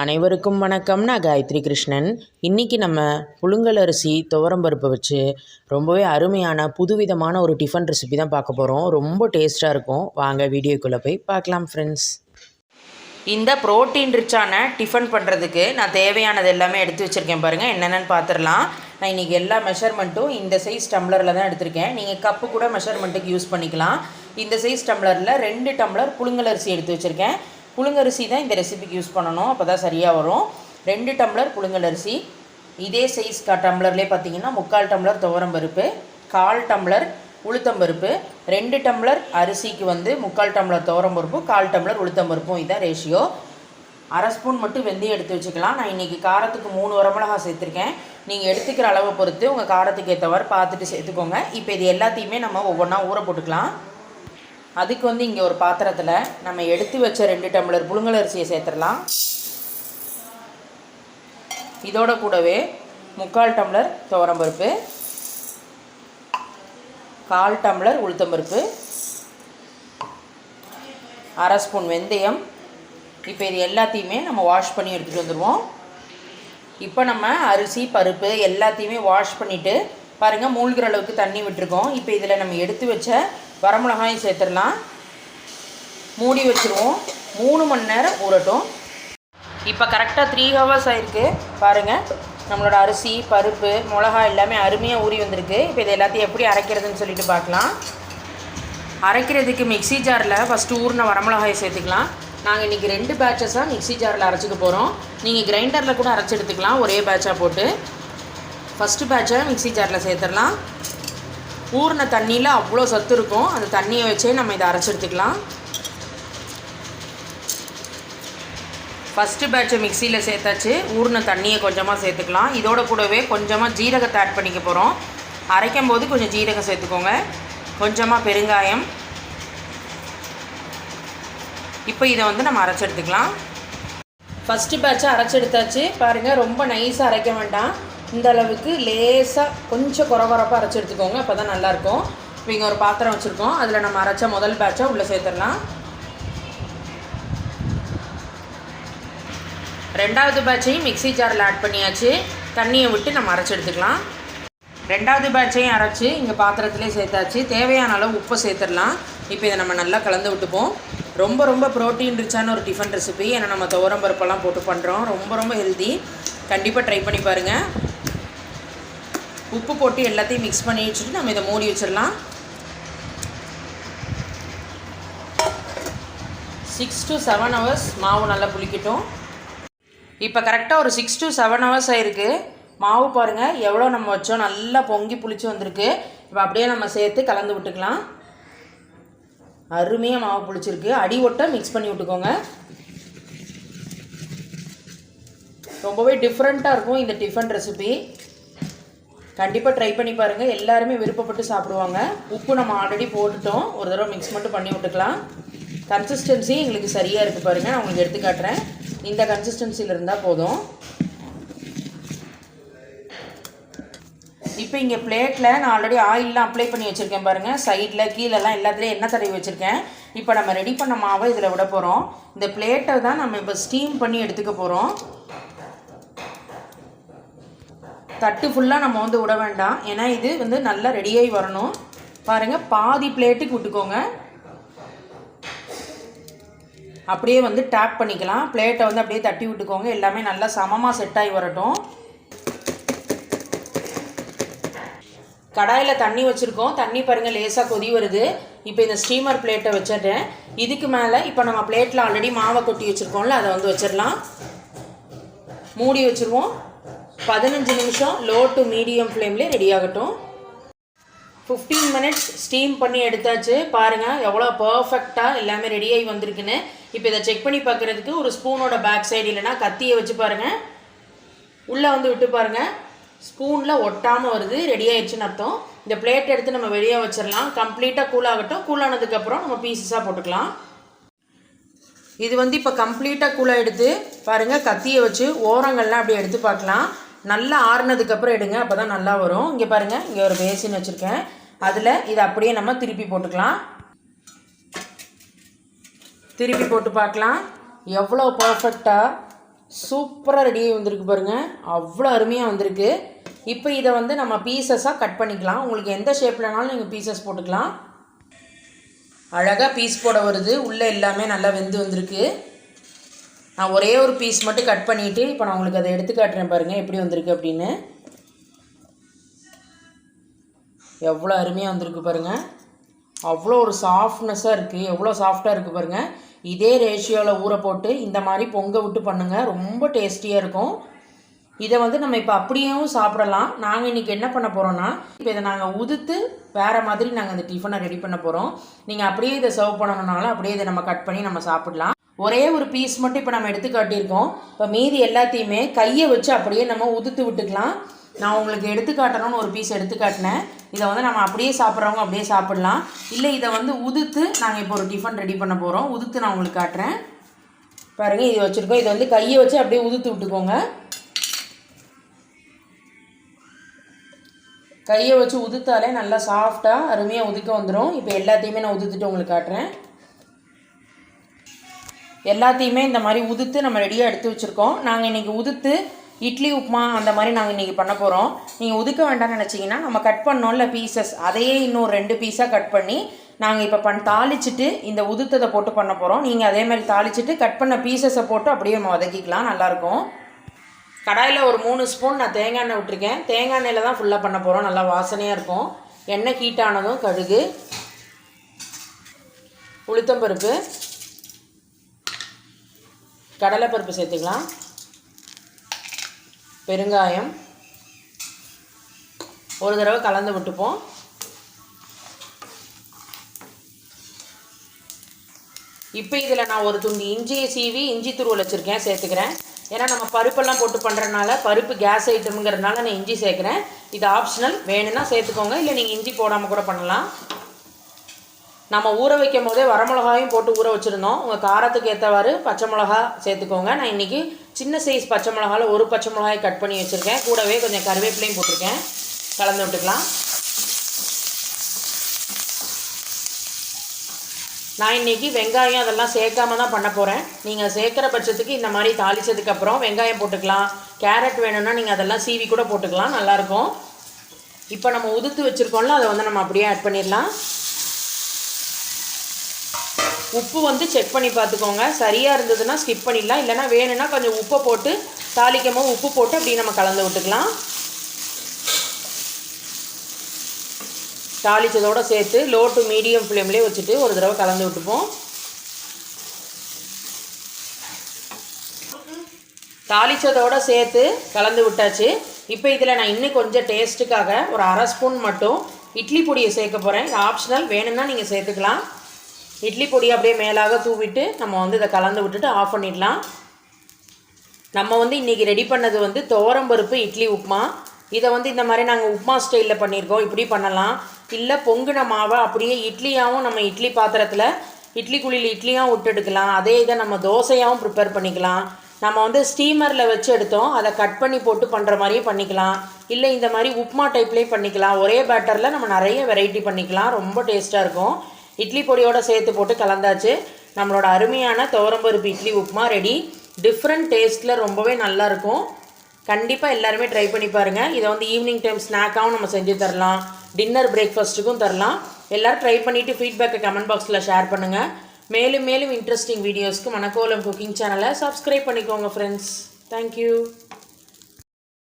அனைவருக்கும் வணக்கம். நான் காயத்ரி கிருஷ்ணன். இன்றைக்கி நம்ம புழுங்கலரிசி துவரம்பருப்பை வச்சு ரொம்பவே அருமையான புதுவிதமான ஒரு டிஃபன் ரெசிபி தான் பார்க்க போகிறோம் ரொம்ப டேஸ்ட்டாக இருக்கும். வாங்க வீடியோக்குள்ளே போய் பார்க்கலாம் ஃப்ரெண்ட்ஸ் இந்த ப்ரோட்டீன் ரிச்சான டிஃபன் பண்ணுறதுக்கு நான் தேவையானது எல்லாமே எடுத்து வச்சுருக்கேன் பாருங்கள் என்னென்னு பார்த்துடலாம் நான் இன்றைக்கி எல்லா மெஷர்மெண்ட்டும் இந்த சைஸ் டம்ளரில் தான் எடுத்திருக்கேன். நீங்கள் கப்பு கூட மெஷர்மெண்ட்டுக்கு யூஸ் பண்ணிக்கலாம். இந்த சைஸ் டம்ளரில் ரெண்டு டம்ளர் புழுங்கலரிசி எடுத்து வச்சுருக்கேன். புழுங்கரிசி தான் இந்த ரெசிபிக்கு யூஸ் பண்ணணும். அப்போ தான் சரியாக வரும். ரெண்டு டம்ளர் புழுங்கலரிசி. இதே சைஸ் க டம்ளர்லேயே பார்த்தீங்கன்னா முக்கால் டம்ளர் துவரம் பருப்பு கால் டம்ளர் உளுத்தம்பருப்பு ரெண்டு டம்ளர் அரிசிக்கு வந்து முக்கால் டம்ளர் துவரம் பருப்பு கால் டம்ளர் உளுத்தம்பருப்பும் இதுதான் ரேஷியோ அரை ஸ்பூன் மட்டும் வெந்தயம் எடுத்து வச்சுக்கலாம். நான் இன்றைக்கி காரத்துக்கு மூணு வரமிளகா சேர்த்துருக்கேன். நீங்கள் எடுத்துக்கிற அளவை பொறுத்து உங்கள் காரத்துக்கு ஏற்றவாறு பார்த்துட்டு சேர்த்துக்கோங்க. இப்போ இது எல்லாத்தையுமே நம்ம ஒவ்வொன்றா ஊற போட்டுக்கலாம். அதுக்கு வந்து இங்கே ஒரு பாத்திரத்தில் நம்ம எடுத்து வச்ச ரெண்டு டம்ளர் புழுங்கலரிசியை சேர்த்துடலாம். இதோட கூடவே முக்கால் டம்ளர் துவரம்பருப்பு கால் டம்ளர் உளுத்தம்பருப்பு அரை ஸ்பூன் வெந்தயம். இப்போ இது எல்லாத்தையுமே நம்ம வாஷ் பண்ணி எடுத்துகிட்டு வந்துடுவோம் இப்போ நம்ம அரிசி பருப்பு எல்லாத்தையுமே வாஷ் பண்ணிவிட்டு பாருங்கள் மூழ்கிற அளவுக்கு தண்ணி விட்டுருக்கோம். இப்போ இதில் நம்ம எடுத்து வச்ச வரமிளகாயும் சேர்த்துடலாம். மூடி வச்சுருவோம். மூணு மணி நேரம் ஊறட்டும். இப்போ கரெக்டாக த்ரீ ஹவர்ஸ் ஆயிருக்கு. பாருங்கள் நம்மளோட அரிசி பருப்பு மிளகா எல்லாமே அருமையாக ஊறி வந்திருக்கு. இப்போ இது எல்லாத்தையும் எப்படி அரைக்கிறதுன்னு சொல்லிட்டு பார்க்கலாம். அரைக்கிறதுக்கு மிக்ஸி ஜாரில் ஃபஸ்ட்டு ஊறின வரமிளகாயை சேர்த்துக்கலாம். நாங்கள் இன்றைக்கி ரெண்டு பேட்சஸாக மிக்ஸி ஜாரில் அரைச்சிக்க போகிறோம் நீங்கள் கிரைண்டரில் கூட அரைச்சி எடுத்துக்கலாம். ஒரே பேட்சாக போட்டு. ஃபஸ்ட்டு பேட்சை மிக்ஸி ஜாரில் சேர்த்துடலாம். ஊறின தண்ணியில் அவ்வளோ சத்து இருக்கும். அந்த தண்ணியை வச்சே நம்ம இதை அரைச்சி எடுத்துக்கலாம். ஃபஸ்ட்டு பேட்சை மிக்சியில் சேர்த்தாச்சு. ஊறின தண்ணியை கொஞ்சமாக சேர்த்துக்கலாம். இதோட கூடவே கொஞ்சமாக ஜீரகத்தை ஆட் பண்ணிக்க போகிறோம் அரைக்கும் போது கொஞ்சம் ஜீரகம் சேர்த்துக்கோங்க. கொஞ்சமாக பெருங்காயம். இப்போ இதை வந்து நம்ம அரைச்செடுத்துக்கலாம் ஃபஸ்ட்டு பேட்சை அரைச்சி எடுத்தாச்சு. பாருங்கள் ரொம்ப நைஸாக அரைக்க வேண்டாம். இந்த அளவுக்கு லேசாக கொஞ்சம் குறகுறப்பாக அரைச்சி எடுத்துக்கோங்க அப்போ தான் நல்லாயிருக்கும். இப்போ இங்கே ஒரு பாத்திரம் வச்சுருக்கோம். அதில் நம்ம அரைச்ச முதல் பேட்சை உள்ளே சேர்த்துடலாம். ரெண்டாவது பேட்சையும் மிக்ஸி ஜாரில் ஆட் பண்ணியாச்சு. தண்ணியை விட்டு நம்ம அரைச்சி எடுத்துக்கலாம். ரெண்டாவது பேட்சையும் அரைச்சி இங்கே பாத்திரத்திலே சேர்த்தாச்சு. தேவையான அளவு உப்பை சேர்த்துடலாம். இப்போ இதை நம்ம நல்லா கலந்து விட்டுப்போம். ரொம்ப ரொம்ப ப்ரோட்டீன் ரிச்சான ஒரு டிஃபன் ரெசிபி ஏன்னா நம்ம துவரம் பருப்பெல்லாம் போட்டு பண்ணுறோம் ரொம்ப ரொம்ப ஹெல்தி கண்டிப்பாக ட்ரை பண்ணி பாருங்கள் உப்பு போட்டு எல்லாத்தையும் மிக்ஸ் பண்ணி வச்சுட்டு நம்ம இதை மூடி வச்சிடலாம். சிக்ஸ் டு செவன் ஹவர்ஸ் மாவு நல்லா புளிக்கட்டும். இப்போ கரெக்டாக ஒரு சிக்ஸ் டு செவன் ஹவர்ஸ் ஆயிருக்கு. மாவு பாருங்கள் எவ்வளோ நம்ம வச்சோம்? நல்லா பொங்கி புளிச்சு வந்திருக்கு. இப்போ அப்படியே நம்ம சேர்த்து கலந்து விட்டுக்கலாம். அருமையாக மாவு புளிச்சிருக்கு. அடி ஒட்ட மிக்ஸ் பண்ணி விட்டுக்கோங்க. ரொம்பவே டிஃப்ரெண்ட்டாக இருக்கும் இந்த டிஃபன் ரெசிபி கண்டிப்பாக ட்ரை பண்ணி பாருங்கள் எல்லாருமே விருப்பப்பட்டு சாப்பிடுவாங்க. உப்பு நம்ம ஆல்ரெடி போட்டுட்டோம். ஒரு தடவை மிக்ஸ் மட்டும் பண்ணி விட்டுக்கலாம். கன்சிஸ்டன்சி எங்களுக்கு சரியாக இருக்குது பாருங்கள் நான் உங்களுக்கு எடுத்து காட்டுறேன். இந்த கன்சிஸ்டன்சியில் இருந்தால் போதும். இப்போ இங்கே பிளேட்டில் நான் ஆல்ரெடி ஆயிலெலாம் அப்ளை பண்ணி வச்சுருக்கேன் பாருங்கள் சைடில் கீழெல்லாம் எல்லாத்துலேயும் எண்ணெய் தடவி வச்சுருக்கேன். இப்போ நம்ம ரெடி பண்ண மாவை இதில் விட போகிறோம் இந்த பிளேட்டை தான் நம்ம இப்போ ஸ்டீம் பண்ணி எடுத்துக்க போகிறோம் தட்டு ஃபுல்லாக நம்ம வந்து விட வேண்டாம். ஏன்னா இது வந்து நல்லா ரெடியாகி வரணும். பாருங்கள் பாதி பிளேட்டுக்கு விட்டுக்கோங்க. அப்படியே வந்து டேப் பண்ணிக்கலாம். பிளேட்டை வந்து அப்படியே தட்டி விட்டுக்கோங்க. எல்லாமே நல்லா சமமாக செட் ஆகி வரட்டும். கடாயில் தண்ணி வச்சுருக்கோம். தண்ணி பாருங்கள் லேசாக கொதி வருது. இப்போ இந்த ஸ்டீமர் பிளேட்டை வச்சிடுறேன். இதுக்கு மேலே இப்போ நம்ம பிளேட்டில் ஆல்ரெடி மாவை கொட்டி வச்சுருக்கோம்ல அதை வந்து வச்சிடலாம். மூடி வச்சுருவோம். பதினஞ்சு நிமிஷம் லோ டு மீடியம் ஃப்ளேம்லேயே ரெடி ஆகட்டும். ஃபிஃப்டீன் மினிட்ஸ் ஸ்டீம் பண்ணி எடுத்தாச்சு. பாருங்கள் எவ்வளோ பர்ஃபெக்டாக எல்லாமே ரெடியாகி வந்திருக்குன்னு. இப்போ இதை செக் பண்ணி பார்க்குறதுக்கு ஒரு ஸ்பூனோட பேக் சைடு இல்லைனா கத்தியை வச்சு பாருங்கள் உள்ளே வந்து விட்டு பாருங்கள் ஸ்பூனில் ஒட்டாமல் வருது ரெடி ஆயிடுச்சுன்னு அர்த்தம். இந்த பிளேட் எடுத்து நம்ம வெளியே வச்சிடலாம். கம்ப்ளீட்டாக கூல் ஆகட்டும். கூல் ஆனதுக்கப்புறம் நம்ம பீசஸாக போட்டுக்கலாம். இது வந்து இப்போ கம்ப்ளீட்டாக கூலாக எடுத்து பாருங்கள் கத்தியை வச்சு ஓரங்கள்லாம் அப்படியே எடுத்து பார்க்கலாம். நல்லா ஆறுனதுக்கப்புறம் எடுங்க அப்போ தான் நல்லா வரும். இங்கே பாருங்கள் இங்கே ஒரு பேசின் வச்சுருக்கேன். அதில் இதை அப்படியே நம்ம திருப்பி போட்டுக்கலாம். திருப்பி போட்டு பார்க்கலாம். எவ்வளோ பர்ஃபெக்டாக சூப்பராக ரெடியாகி வந்திருக்கு பாருங்கள் அவ்வளோ அருமையாக வந்திருக்கு. இப்போ இதை வந்து நம்ம பீசஸாக கட் பண்ணிக்கலாம். உங்களுக்கு எந்த ஷேப்லனாலும் நீங்கள் பீசஸ் போட்டுக்கலாம். அழகாக பீஸ் போட வருது. உள்ளே எல்லாமே நல்லா வெந்து வந்திருக்கு. நான் ஒரே ஒரு பீஸ் மட்டும் கட் பண்ணிவிட்டு இப்போ நான் உங்களுக்கு அதை எடுத்து காட்டுறேன் பாருங்கள் எப்படி வந்திருக்கு அப்படின்னு. எவ்வளோ அருமையாக வந்திருக்கு பாருங்கள் அவ்வளோ ஒரு சாஃப்ட்னஸாக இருக்குது எவ்வளோ சாஃப்டாக இருக்குது பாருங்கள் இதே ரேஷியோவில் ஊற போட்டு இந்த மாதிரி பொங்க விட்டு பண்ணுங்கள் ரொம்ப டேஸ்டியாக இருக்கும். இதை வந்து நம்ம இப்போ அப்படியும் சாப்பிடலாம். நாங்கள் இன்றைக்கி என்ன பண்ண போகிறோன்னா இப்போ இதை நாங்கள் உதுத்து வேறு மாதிரி நாங்கள் இந்த டிஃபனை ரெடி பண்ண போகிறோம் நீங்கள் அப்படியே இதை சர்வ் பண்ணணுன்னாலும் அப்படியே இதை நம்ம கட் பண்ணி நம்ம சாப்பிடலாம். ஒரே ஒரு பீஸ் மட்டும் இப்போ நம்ம எடுத்து காட்டியிருக்கோம். இப்போ மீதி எல்லாத்தையுமே கையை வச்சு அப்படியே நம்ம உதுத்து விட்டுக்கலாம். நான் உங்களுக்கு எடுத்து காட்டணும்னு ஒரு பீஸ் எடுத்து காட்டினேன். இதை வந்து நம்ம அப்படியே சாப்பிட்றவங்க அப்படியே சாப்பிட்லாம். இல்லை இதை வந்து உதுத்து நாங்கள் இப்போ ஒரு டிஃபன் ரெடி பண்ண போகிறோம் உதுத்து நான் உங்களுக்கு காட்டுறேன். பாருங்கள் இது வச்சுருக்கோம். இதை வந்து கையை வச்சு அப்படியே உதுத்து விட்டுக்கோங்க. கையை வச்சு உதுத்தாலே நல்லா சாஃப்டாக அருமையாக உதுக்க வந்துடும் இப்போ எல்லாத்தையுமே நான் உதுத்துட்டு உங்களுக்கு காட்டுறேன். எல்லாத்தையுமே இந்த மாதிரி உதுத்து நம்ம ரெடியாக எடுத்து வச்சுருக்கோம். நாங்கள் இன்றைக்கி உதுத்து இட்லி உப்புமா அந்த மாதிரி நாங்கள் இன்றைக்கி பண்ண போகிறோம் நீங்கள் உதுக்க வேண்டாம்னு நினச்சிங்கன்னா நம்ம கட் பண்ணோம்ல பீசஸ் அதையே இன்னும் ரெண்டு பீஸாக கட் பண்ணி நாங்கள் இப்போ பண் தாளிச்சிட்டு இந்த உதுத்ததை போட்டு பண்ண போகிறோம் நீங்கள் அதே மாதிரி தாளிச்சிட்டு கட் பண்ண பீசஸை போட்டு அப்படியே நம்ம வதக்கிக்கலாம். நல்லாயிருக்கும் கடாயில் ஒரு மூணு ஸ்பூன் நான் தேங்காய் எண்ணெய் விட்டுருக்கேன். தேங்காய் எண்ணெயில் தான் ஃபுல்லாக பண்ண போகிறோம் நல்லா வாசனையாக இருக்கும். எண்ணெய் ஹீட் ஆனதும் கடுகு உளுத்தம்பருப்பு கடலைப்பருப்பு சேர்த்துக்கலாம். பெருங்காயம். ஒரு தடவை கலந்து விட்டுப்போம். இப்போ இதில் நான் ஒரு துண்டு இஞ்சியை சீவி இஞ்சி துருவல் வச்சுருக்கேன் சேர்த்துக்கிறேன். ஏன்னா நம்ம பருப்பெல்லாம் போட்டு பண்ணுறதுனால பருப்பு கேஸ் ஐட்டம்ங்கிறதுனால நான் இஞ்சி சேர்க்குறேன். இது ஆப்ஷனல் வேணும்னா சேர்த்துக்கோங்க. இல்லை நீங்கள் இஞ்சி போடாமல் கூட பண்ணலாம். நம்ம ஊற வைக்கும் போதே வரமிளகாயும் போட்டு ஊற வச்சுருந்தோம். உங்கள் காரத்துக்கு ஏற்றவாறு பச்சை மிளகா சேர்த்துக்கோங்க. நான் இன்றைக்கி சின்ன சைஸ் பச்சை மிளகாவில் ஒரு பச்சை மிளகாய் கட் பண்ணி வச்சுருக்கேன். கூடவே கொஞ்சம் கருவேப்பிலையும் போட்டிருக்கேன். கலந்து விட்டுக்கலாம். நான் இன்றைக்கி வெங்காயம் அதெல்லாம் சேர்க்காம தான் பண்ண போகிறேன் நீங்கள் சேர்க்குற பட்சத்துக்கு இந்த மாதிரி தாளித்ததுக்கப்புறம் வெங்காயம் போட்டுக்கலாம். கேரட் வேணும்னா நீங்கள் அதெல்லாம் சீவி கூட போட்டுக்கலாம். நல்லாயிருக்கும் இப்போ நம்ம உதுத்து வச்சுருக்கோம்ல அதை வந்து நம்ம அப்படியே ஆட் பண்ணிடலாம். உப்பு வந்து செக் பண்ணி பார்த்துக்கோங்க. சரியாக இருந்ததுன்னா ஸ்கிப் பண்ணிடலாம். இல்லைனா வேணும்னா கொஞ்சம் உப்பை போட்டு தாளிக்கமோ உப்பு போட்டு அப்படியே நம்ம கலந்து விட்டுக்கலாம். தாளித்ததோடு சேர்த்து லோ டு மீடியம் ஃப்ளேம்லேயே வச்சுட்டு ஒரு தடவை கலந்து விட்டுப்போம். தாளித்ததோடு சேர்த்து கலந்து விட்டாச்சு. இப்போ இதில் நான் இன்னும் கொஞ்சம் டேஸ்ட்டுக்காக ஒரு அரை ஸ்பூன் மட்டும் இட்லி பொடியை சேர்க்க போகிறேன் இது ஆப்ஷனல் வேணும்னா நீங்கள் சேர்த்துக்கலாம். இட்லி பொடியை அப்படியே மேலாக தூவிட்டு நம்ம வந்து இதை கலந்து விட்டுட்டு ஆஃப் பண்ணிடலாம். நம்ம வந்து இன்றைக்கி ரெடி பண்ணது வந்து துவரம்பருப்பு இட்லி உப்புமா. இதை வந்து இந்த மாதிரி நாங்கள் உப்மா ஸ்டைலில் பண்ணியிருக்கோம். இப்படி பண்ணலாம். இல்லை பொங்குன மாவை அப்படியே இட்லியாகவும் நம்ம இட்லி பாத்திரத்தில் இட்லி குழியில் இட்லியாகவும் விட்டு எடுக்கலாம். அதே இதை நம்ம தோசையாகவும் ப்ரிப்பேர் பண்ணிக்கலாம். நம்ம வந்து ஸ்டீமரில் வச்சு எடுத்தோம். அதை கட் பண்ணி போட்டு பண்ணுற மாதிரியும் பண்ணிக்கலாம். இல்லை இந்த மாதிரி உப்மா டைப்லேயும் பண்ணிக்கலாம். ஒரே பேட்டரில் நம்ம நிறைய வெரைட்டி பண்ணிக்கலாம். ரொம்ப டேஸ்ட்டாக இருக்கும். இட்லி பொடியோடு சேர்த்து போட்டு கலந்தாச்சு. நம்மளோட அருமையான துவரம்பருப்பு இட்லி உப்புமா ரெடி டிஃப்ரெண்ட் டேஸ்ட்டில் ரொம்பவே நல்லாயிருக்கும் கண்டிப்பாக எல்லாருமே ட்ரை பண்ணி பாருங்கள் இதை வந்து ஈவினிங் டைம் ஸ்நாக்காகவும் நம்ம செஞ்சு தரலாம். டின்னர் பிரேக்ஃபாஸ்ட்டுக்கும் தரலாம். எல்லோரும் ட்ரை பண்ணிவிட்டு ஃபீட்பேக்கை கமெண்ட் பாக்ஸில் ஷேர் பண்ணுங்கள் மேலும் மேலும் இன்ட்ரெஸ்டிங் வீடியோஸ்க்கு மணக்கோலம் குக்கிங் சேனலை சப்ஸ்கிரைப் பண்ணிக்கோங்க ஃப்ரெண்ட்ஸ் தேங்க்யூ